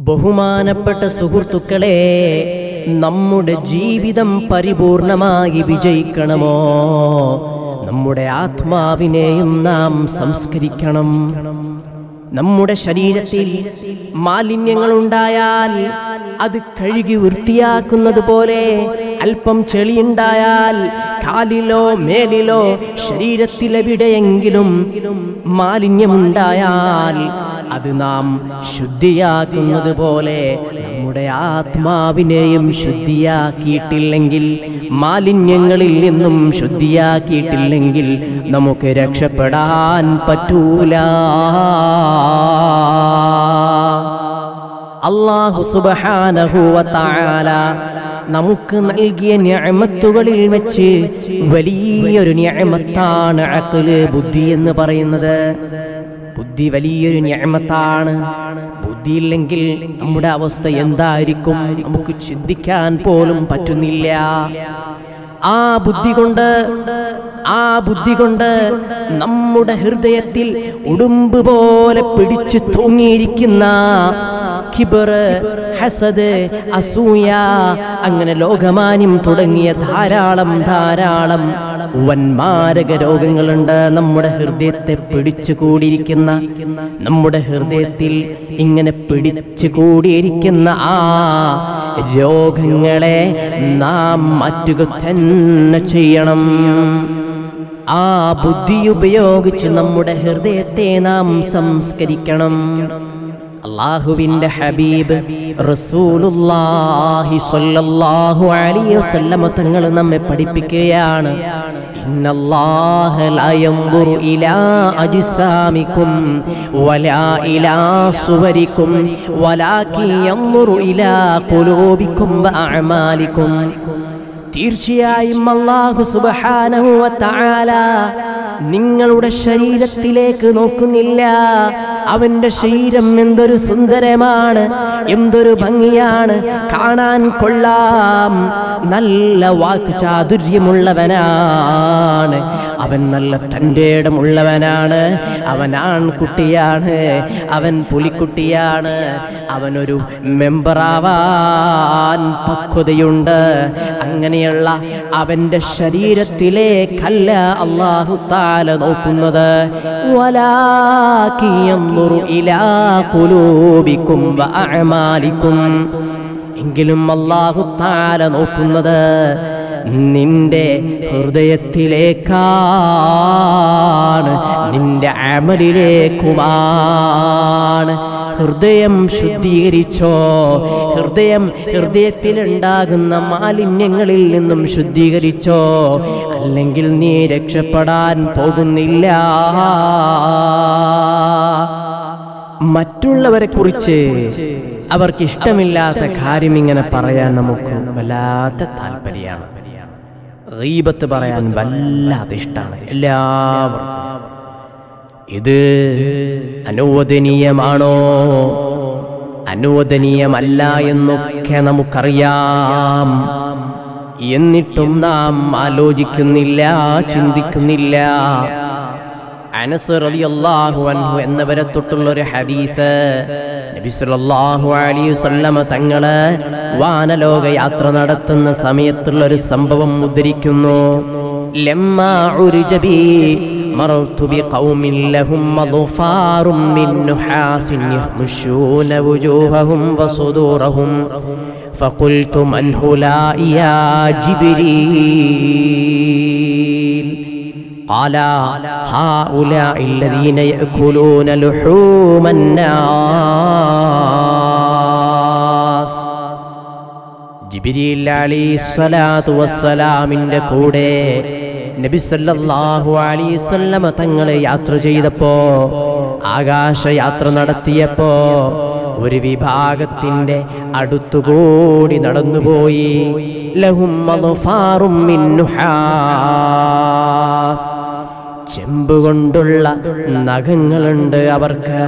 ബഹുമാനപ്പെട്ട സുഹൃത്തുക്കളെ നമ്മുടെ ജീവിതം പരിപൂർണമായി വിജയിക്കണമോ? നമ്മുടെ ആത്മാവിനെയും നാം സംസ്കരിക്കണം. നമ്മുടെ ശരീരത്തിൽ മാലിന്യങ്ങൾ ഉണ്ടായാൽ അത് കഴുകി വൃത്തിയാക്കുന്നത് പോലെ അല്പം ചെളിയുണ്ടായാൽ കാലിലോ മേലിലോ ശരീരത്തിലെവിടെയെങ്കിലും മാലിന്യമുണ്ടായാൽ അത് നാം ശുദ്ധിയാക്കുന്നത് പോലെ നമ്മുടെ ആത്മാവിനെയും ശുദ്ധിയാക്കിയിട്ടില്ലെങ്കിൽ മാലിന്യങ്ങളിൽ നിന്നും ശുദ്ധിയാക്കിയിട്ടില്ലെങ്കിൽ നമുക്ക് രക്ഷപ്പെടാൻ പറ്റൂല. അള്ളാഹു സുബഹാനഹുവ തആല നമുക്ക് നൽകിയ ഞാമത്തുകളിൽ വെച്ച് വലിയൊരു ഞാമത്താണ് അക്കൽ ബുദ്ധി എന്ന് പറയുന്നത്. ബുദ്ധി വലിയൊരു ഞാമത്താണ്. ബുദ്ധിയില്ലെങ്കിൽ നമ്മുടെ അവസ്ഥ എന്തായിരിക്കും? നമുക്ക് ചിന്തിക്കാൻ പോലും പറ്റുന്നില്ല. ആ ബുദ്ധി കൊണ്ട് ആ ബുദ്ധി കൊണ്ട് നമ്മുടെ ഹൃദയത്തിൽ ഉടുമ്പ് പോലെ പിടിച്ചു തൂങ്ങിയിരിക്കുന്ന കിബറ് ഹസദ് അസൂയ അങ്ങനെ ലോകമാന്യം തുടങ്ങിയ ധാരാളം ധാരാളം വൻമാരക രോഗങ്ങളുണ്ട്. നമ്മുടെ ഹൃദയത്തെ പിടിച്ചു കൂടിയിരിക്കുന്ന നമ്മുടെ ഹൃദയത്തിൽ ഇങ്ങനെ പിടിച്ചു കൂടിയിരിക്കുന്ന ആ രോഗങ്ങളെ നാം മാറ്റുക തന്നെ ചെയ്യണം. ആ ബുദ്ധി ഉപയോഗിച്ച് നമ്മുടെ ഹൃദയത്തെ നാം സംസ്കരിക്കണം. അള്ളാഹുവിന്റെ ഹബീബ് റസൂലുള്ളാഹി സ്വല്ലല്ലാഹു അലൈഹി വസല്ലമ തങ്ങൾ നമ്മെ പഠിപ്പിക്കുകയാണ്. ഇന്നല്ലാഹ ഇലാ അജ്സാമികും വലാ ഇലാ ഇലാ ഖുലൂബികും തീർച്ചയായും അല്ലാഹു സുബ്ഹാനഹു വ തആല നിങ്ങളുടെ ശരീരത്തിലേക്ക് നോക്കുന്നില്ല. അവന്റെ ശരീരം എന്തൊരു സുന്ദരമാണ് എന്തൊരു ഭംഗിയാണ്. കാണാൻ കൊള്ളാം. നല്ല വാക്ക് ചാതുര്യമുള്ളവനാണ്. അവൻ നല്ല തന്റെ ഇടമുള്ളവനാണ് അവൻ ആൺകുട്ടിയാണ്. അവൻ പുലിക്കുട്ടിയാണ്. അവനൊരു മെമ്പറാവാൻ പക്വതയുണ്ട്. അങ്ങനെയുള്ള അവന്റെ ശരീരത്തിലേക്കല്ല അള്ളാഹു താല നോക്കുന്നത് എങ്കിലും അള്ളാഹു താല നോക്കുന്നത് നിന്റെ ഹൃദയത്തിലേക്കാണ് നിന്റെ അമലിലേക്കുമാണ്. ഹൃദയം ശുദ്ധീകരിച്ചോ? ഹൃദയം ഹൃദയത്തിലുണ്ടാകുന്ന മാലിന്യങ്ങളിൽ നിന്നും ശുദ്ധീകരിച്ചോ? അല്ലെങ്കിൽ നീ രക്ഷപ്പെടാൻ പോകുന്നില്ല. മറ്റുള്ളവരെ കുറിച്ച് അവർക്ക് ഇഷ്ടമില്ലാത്ത കാര്യം ഇങ്ങനെ പറയാൻ നമുക്ക് വല്ലാത്ത താല്പര്യമാണ്. ഗീബത്ത് പറയാൻ വല്ലാതെ ഇഷ്ടമാണ് എല്ലാവർക്കും. ഇത് അനുവദനീയമാണോ? അനുവദനീയമല്ല എന്നൊക്കെ നമുക്കറിയാം. എന്നിട്ടും നാം ആലോചിക്കുന്നില്ല ചിന്തിക്കുന്നില്ല. അനസ് റളിയല്ലാഹു അൻഹു എന്നവരെ തൊട്ടുള്ള ഒരു ഹദീസ്. നബി സല്ലല്ലാഹു അലൈഹി വസല്ലമ തങ്ങൾ വാനലോക യാത്ര നടത്തുന്ന സമയത്തുള്ള ഒരു സംഭവം ഉദ്ധരിക്കുന്നു. ലമ്മാ ഉരിജ ബി مررت بقوم لهم مظفار من نحاس يخمشون وجوههم وصدورهم فقلت من هؤلاء يا جبريل قال هؤلاء الذين يأكلون لحوم الناس ജിബിരിൽ അലൈഹി സ്വലാത്തു വസ്സലാമിന്റെ കൂടെ നബി സല്ലല്ലാഹു അലൈഹി വസല്ലമ തങ്ങളെ യാത്ര ചെയ്തപ്പോ ആകാശയാത്ര നടത്തിയപ്പോ ഒരു വിഭാഗത്തിന്റെ അടുത്തുകൂടി നടന്നുപോയി ലഹും ചെമ്പുകൊണ്ടുള്ള നഖങ്ങളുണ്ട് അവർക്ക്.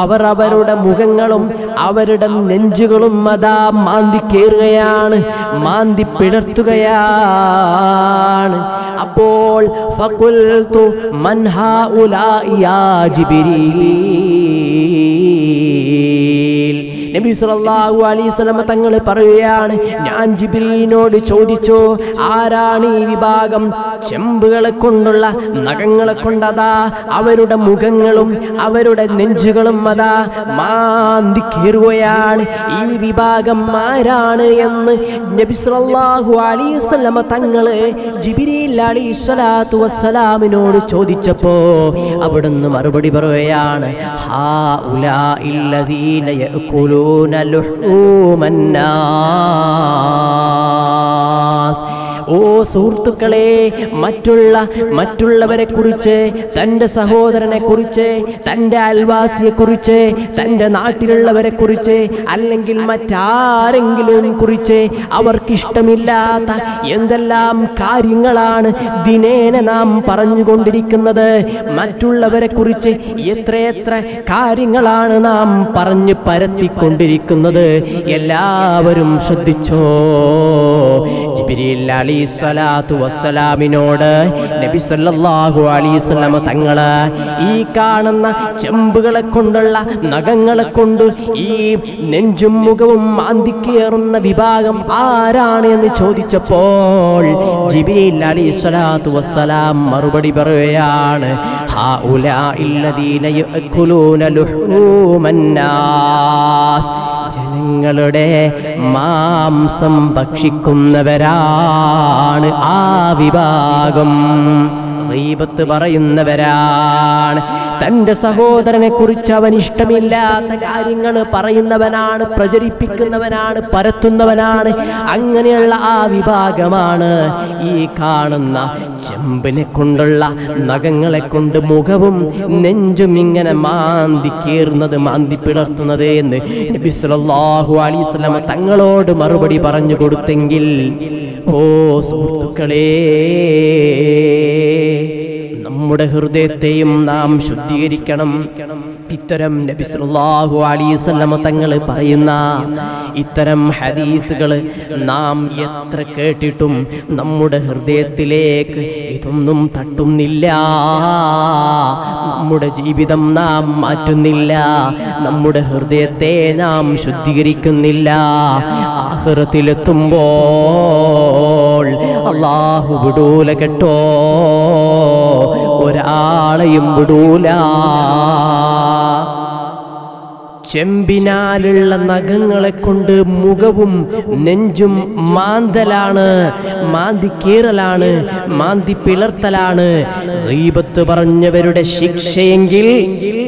അവർ അവരുടെ മുഖങ്ങളും അവരുടെ നെഞ്ചുകളും അതാ മാന്തി കയറുകയാണ് മാന്തി പിളർത്തുകയാണ് അപ്പോൾ ഫഖുൽതു മൻ ഹാഉലാഇ യാ ജിബ്രീൽ. നബി സല്ലല്ലാഹു അലൈഹി വസല്ലം തങ്ങൾ പറയുകയാണ് ഞാൻ ജിബ്രീലിനോട് ചോദിച്ചു ആരാണ് ഈ വിഭാഗം? ചെമ്പുകളെ കൊണ്ടുള്ള നഖങ്ങളെ കൊണ്ടതാ അവരുടെ മുഖങ്ങളും അവരുടെ നെഞ്ചുകളും അതാ മാന്തി കീറുകയാണ്. ഈ വിഭാഗം ആരാണ് എന്ന് നബി സല്ലല്ലാഹു അലൈഹി തങ്ങൾ ജിബ്രീൽ അലൈഹി സ്വലാത്തു വസ്സലാമിനോട് ചോദിച്ചപ്പോ അവിടുന്ന് മറുപടി പറയുകയാണ് ഹാ ഉലാ ഇല്ലദീന يأكلون لحوم الناس. ഓ സുഹൃത്തുക്കളെ മറ്റുള്ള മറ്റുള്ളവരെ കുറിച്ച് തന്റെ സഹോദരനെ കുറിച്ച് തന്റെ അയൽവാസിയെ കുറിച്ച് തന്റെ നാട്ടിലുള്ളവരെ കുറിച്ച് അല്ലെങ്കിൽ മറ്റാരെങ്കിലും കുറിച്ച് അവർക്കിഷ്ടമില്ലാത്ത എന്തെല്ലാം കാര്യങ്ങളാണ് ദിനേന നാം പറഞ്ഞുകൊണ്ടിരിക്കുന്നത്. മറ്റുള്ളവരെ കുറിച്ച് എത്രയെത്ര കാര്യങ്ങളാണ് നാം പറഞ്ഞു പരത്തിക്കൊണ്ടിരിക്കുന്നത്. എല്ലാവരും ശ്രദ്ധിച്ചോ? ജിബിരിൽ തങ്ങൾ ഈ കാണുന്ന ചെമ്പുകളെ കൊണ്ടുള്ള നഖങ്ങളെ കൊണ്ട് ഈ നെഞ്ചും മുഖവും മാന്തിക്കേറുന്ന വിഭാഗം ആരാണ് എന്ന് ചോദിച്ചപ്പോൾ ജിബിരിൽ അലി സ്വലാത്തു വസ്സലാം മറുപടി പറയുകയാണ് ഹ ഉലാ ഇല്ലദീന യഅകുലൂന ലുഹൂമന്നാസ് ജനങ്ങളുടെ മാംസം ഭക്ഷിക്കുന്നവരാണ് ആ വിഭാഗം. ഗീബത്ത് പറയുന്നവരാണ്. തന്റെ സഹോദരനെ കുറിച്ച് അവൻ ഇഷ്ടമില്ലാത്ത കാര്യങ്ങൾ പറയുന്നവനാണ് പ്രചരിപ്പിക്കുന്നവനാണ് പരത്തുന്നവനാണ്. അങ്ങനെയുള്ള ആ വിഭാഗമാണ് ഈ കാണുന്ന ചെമ്പിനെ കൊണ്ടുള്ള നഖങ്ങളെ കൊണ്ട് മുഖവും നെഞ്ചും ഇങ്ങനെ മാന്തി കീറുന്നത് മാന്തി പിളർത്തുന്നത് എന്ന് നബിസ്വല്ലാഹു വസല്ലം തങ്ങളോട് മറുപടി പറഞ്ഞു കൊടുത്തെങ്കിൽ ഓ സുഹൃത്തുക്കളേ നമ്മുടെ ഹൃദയത്തെയും നാം ശുദ്ധീകരിക്കണം. ഇത്തരം നബി സല്ലല്ലാഹു അലൈഹി വസല്ലം തങ്ങൾ പറയുന്ന ഇത്തരം ഹദീസുകൾ നാം എത്ര കേട്ടിട്ടും നമ്മുടെ ഹൃദയത്തിലേക്ക് ഇതൊന്നും തട്ടുന്നില്ല. നമ്മുടെ ജീവിതം നാം മാറ്റുന്നില്ല. നമ്മുടെ ഹൃദയത്തെ നാം ശുദ്ധീകരിക്കുന്നില്ല. ആഹ്റത്തിലെത്തുമ്പോൾ അള്ളാഹു വിടൂല കേട്ടോ. ഒരാളെയും വിടൂല. ചെമ്പിനാലുള്ള നഖങ്ങളെ കൊണ്ട് മുഖവും നെഞ്ചും മാന്തലാണ്. മാന്തി കീറലാണ് മാന്തി പിളർത്തലാണ്. റീബത്ത് പറഞ്ഞവരുടെ ശിക്ഷയെങ്കിൽ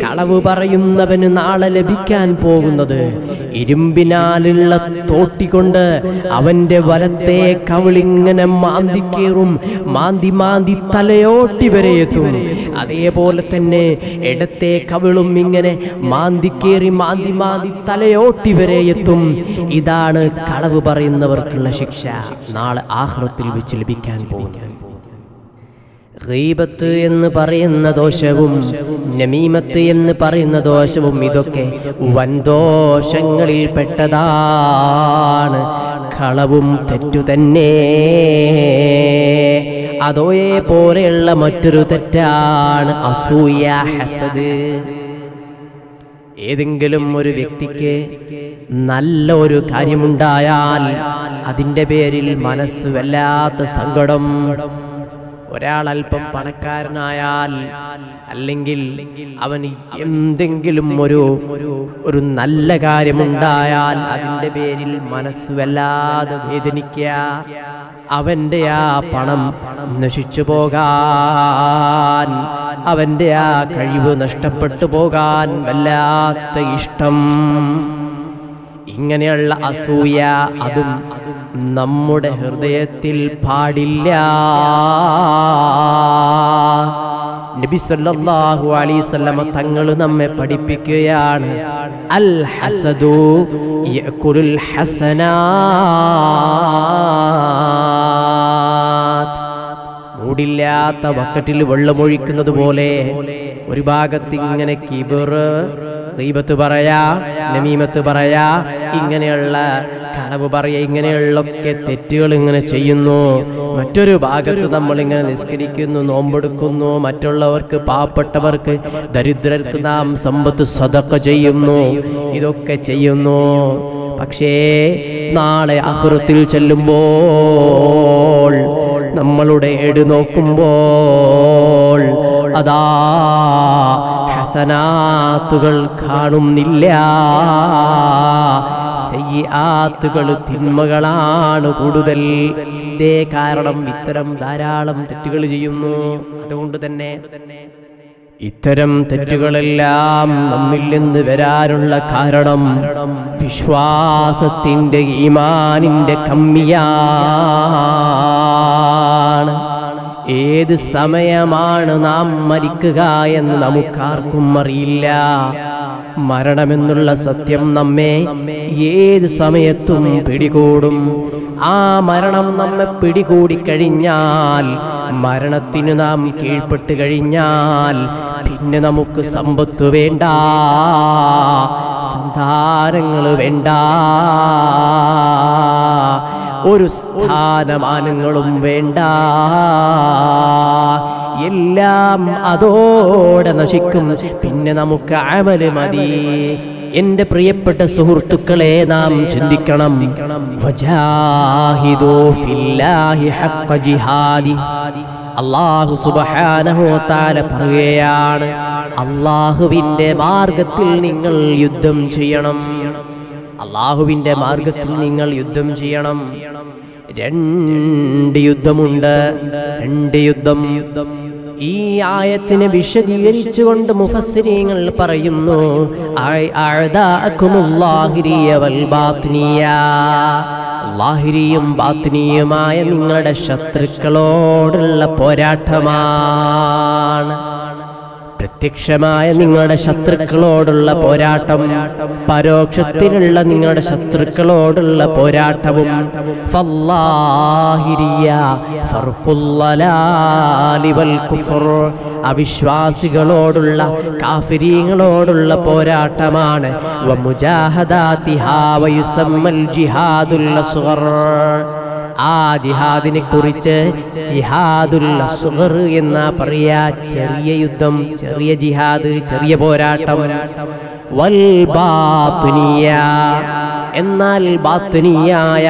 കളവ് പറയുന്നവന് നാളെ ലഭിക്കാൻ പോകുന്നത്. ഇരുമ്പിനാലുള്ള തോട്ടികൊണ്ട് അവന്റെ വലത്തെ കവിളിങ്ങനെ മാന്തി കീറും മാന്തി മാന്തി തലയോട്ടി വരെ എത്തും. അതേപോലെ തന്നെ ഇടത്തെ കവിളും ഇങ്ങനെ മാന്തി കീറി മാന്തി മാന്തി തലയോട്ടി വരെ എത്തും. ഇതാണ് കളവ് പറയുന്നവർക്കുള്ള ശിക്ഷ. നാളെ ആഹ്റത്തിൽ വെച്ച് ലഭിക്കാൻ പോകുന്നത്. ഗീബത്ത് എന്ന് പറയുന്ന ദോഷവും നമീമത്ത് എന്ന് പറയുന്ന ദോഷവും ഇതൊക്കെ വൻദോഷങ്ങളിൽ പെട്ടതാണ്. കളവും തെറ്റു തന്നെ. അതോയെ പോലെയുള്ള മറ്റൊരു തെറ്റാണ് അസൂയ ഹസദ്. ഏതെങ്കിലും ഒരു വ്യക്തിക്ക് നല്ല ഒരു കാര്യമുണ്ടായാൽ അതിന്റെ പേരിൽ മനസ്സ് വല്ലാത്ത സങ്കടം ഒരാൾ അല്പം പണക്കാരനായാൽ അല്ലെങ്കിൽ അവൻ എന്തെങ്കിലും ഒരു ഒരു നല്ല കാര്യമുണ്ടായാൽ അതിന്റെ പേരിൽ മനസ്സ് വല്ലാതെ വേദനിക്കുക. അവന്റെ ആ പണം നശിച്ചു പോകാൻ അവന്റെ ആ കഴിവ് നഷ്ടപ്പെട്ടു പോകാൻ വല്ലാത്ത ഇഷ്ടം. ഇങ്ങനെയുള്ള അസൂയ അതും നമ്മുടെ ഹൃദയത്തിൽ പാടില്ല. നബി സല്ലല്ലാഹു അലൈഹി വസല്ലമ തങ്ങൾ നമ്മെ പഠിപ്പിക്കുകയാണ്. അൽ ഹസദു ഹസനാ. മൂടില്ലാത്ത ബക്കറ്റിൽ വെള്ളമൊഴിക്കുന്നത് പോലെ ഒരു ഭാഗത്ത് ഇങ്ങനെ കിബിറ് ദൈവത്ത് പറയാ നമീമത്ത് പറയാ ഇങ്ങനെയുള്ള കളവ് പറയാ ഇങ്ങനെയുള്ളൊക്കെ തെറ്റുകൾ ഇങ്ങനെ ചെയ്യുന്നു. മറ്റൊരു ഭാഗത്ത് നമ്മൾ ഇങ്ങനെ നിസ്കരിക്കുന്നു നോമ്പെടുക്കുന്നു മറ്റുള്ളവർക്ക് പാവപ്പെട്ടവർക്ക് ദരിദ്രർക്ക് നാം സമ്പത്ത് സതക്ക ചെയ്യുന്നു ഇതൊക്കെ ചെയ്യുന്നു. പക്ഷേ നാളെ അഹൃത്തിൽ ചെല്ലുമ്പോൾ നമ്മളുടെ എടു നോക്കുമ്പോൾ അതാ ഹസനാത്തുകൾ കാണുന്നില്ല. സയ്യാത്തുകൾ തിന്മകളാണ് കൂടുതൽ. ഇതേ കാരണം ഇത്തരം ധാരാളം തെറ്റുകൾ ചെയ്യുന്നു. അതുകൊണ്ട് തന്നെ ഇത്തരം തെറ്റുകളെല്ലാം നമ്മിൽ നിന്ന് വരാനുള്ള കാരണം വിശ്വാസത്തിന്റെ ഈമാനിന്റെ കമ്മിയാണ് ഏത് സമയമാണ് നാം മരിക്കുക എന്ന് നമുക്കാർക്കും അറിയില്ല. മരണമെന്നുള്ള സത്യം നമ്മെ ഏത് സമയത്തും പിടികൂടും. ആ മരണം നമ്മെ പിടികൂടിക്കഴിഞ്ഞാൽ മരണത്തിന് നാം കീഴ്പ്പെട്ട് കഴിഞ്ഞാൽ പിന്നെ നമുക്ക് സമ്പത്ത് വേണ്ട സന്താരങ്ങൾ വേണ്ട. ഒരു സ്ഥാനമാനങ്ങളും വേണ്ട. എല്ലാം അതോടെ നശിക്കും. പിന്നെ നമുക്ക് അമൽ മതി. എന്റെ പ്രിയപ്പെട്ട സുഹൃത്തുക്കളെ നാം ചിന്തിക്കണം. അള്ളാഹു സുബ്ഹാനഹു താര തആല പറയുകയാണ് അള്ളാഹുവിന്റെ മാർഗത്തിൽ നിങ്ങൾ യുദ്ധം ചെയ്യണം. അള്ളാഹുവിന്റെ മാർഗത്തിൽ നിങ്ങൾ യുദ്ധം ചെയ്യണം. രണ്ട് യുദ്ധമുണ്ട്. രണ്ട് യുദ്ധം. യുദ്ധം ഈ ആയത്തിനെ വിശദീകരിച്ചുകൊണ്ട് മുഫസ്സിരീങ്ങൾ പറയുന്നു. ലാഹിരിയും ബാത്നിയുമായ നിങ്ങളുടെ ശത്രുക്കളോടുള്ള പോരാട്ടമാണ്. പ്രത്യക്ഷമായ നിങ്ങളുടെ ശത്രുക്കളോടുള്ള പോരാട്ടം പരോക്ഷത്തിലുള്ള നിങ്ങളുടെ ശത്രുക്കളോടുള്ള പോരാട്ടവും. അവിശ്വാസികളോടുള്ള കാഫിരീങ്ങളോടുള്ള പോരാട്ടമാണ്. വമുജാഹദാതിഹാ സുഹർ ആ ജിഹാദിനെ കുറിച്ച് ജിഹാദുൽ അസ്ഗർ എന്നാ പറയാ ചെറിയ യുദ്ധം ചെറിയ ജിഹാദ് ചെറിയ പോരാട്ടം വൽ ബാത്തുനിയ എന്നാൽ ബാത്തുനിയായ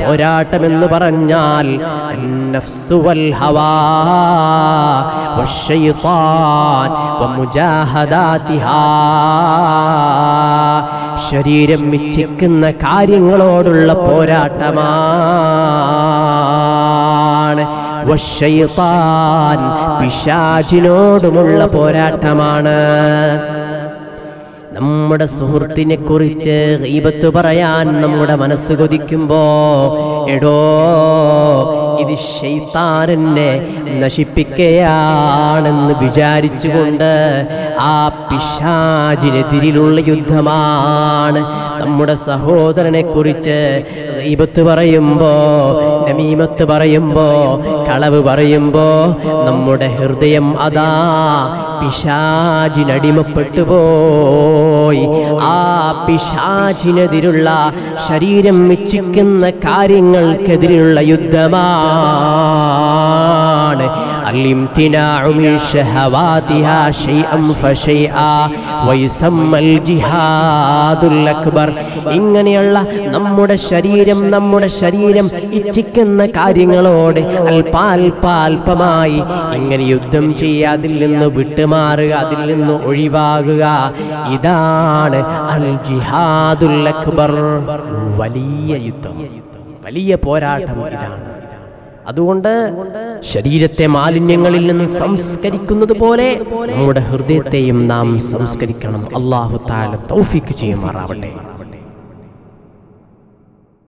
പോരാട്ടം എന്ന് പറഞ്ഞാൽ അന്നഫ്സു വൽ ഹവാ والشيطان ومجاهداتها ശരീരം മിച്ചിക്കുന്ന കാര്യങ്ങളോടുള്ള പോരാട്ടമാണ്. വശൈത്താൻ പിശാചിനോടുമുള്ള പോരാട്ടമാണ്. നമ്മുടെ സുഹൃത്തിനെ കുറിച്ച് ഈപത്ത് പറയാൻ നമ്മുടെ മനസ്സ് കൊതിക്കുമ്പോ എടോ ഇത് ശൈത്താനെന്നെ നശിപ്പിക്കുകയാണെന്ന് വിചാരിച്ചുകൊണ്ട് ആ പിശാചിനെതിരിലുള്ള യുദ്ധമാണ് നമ്മുടെ സഹോദരനെ കുറിച്ച് ഗീബത്ത് പറയുമ്പോ നമീമത്ത് പറയുമ്പോ കളവ് പറയുമ്പോ നമ്മുടെ ഹൃദയം അതാ പിശാചിനടിമപ്പെട്ടു പോയി. ആ പിശാചിനെതിരുള്ള ശരീരം മിച്ചിക്കുന്ന കാര്യങ്ങൾക്കെതിരെയുള്ള യുദ്ധമാണ് الامتناع من شهواتها شيئا فشيئا ويسمى الجهاد الأكبر ഇങ്ങനെയുള്ള നമ്മുടെ ശരീരം നമ്മുടെ ശരീരം ഇച്ഛിക്കുന്ന കാര്യങ്ങളോട് അല്പാൽപാൽപമായി ഇങ്ങനെ യുദ്ധം ചെയ്യുക അതിൽ നിന്ന് വിട്ടുമാറുക അതിൽ നിന്ന് ഒഴിവാകുക ഇതാണ് അൽ ജിഹാദുൽ അക്ബർ വലിയ യുദ്ധം വലിയ പോരാട്ടം ഇതാണ് അതുകൊണ്ട് ശരീരത്തെ മാലിന്യങ്ങളിൽ നിന്ന് സംസ്കരിക്കുന്നത് പോലെ നമ്മുടെ ഹൃദയത്തെയും നാം സംസ്കരിക്കണം. അള്ളാഹു താല തൗഫിക്ക് ചെയ്യുമാറാവട്ടെ.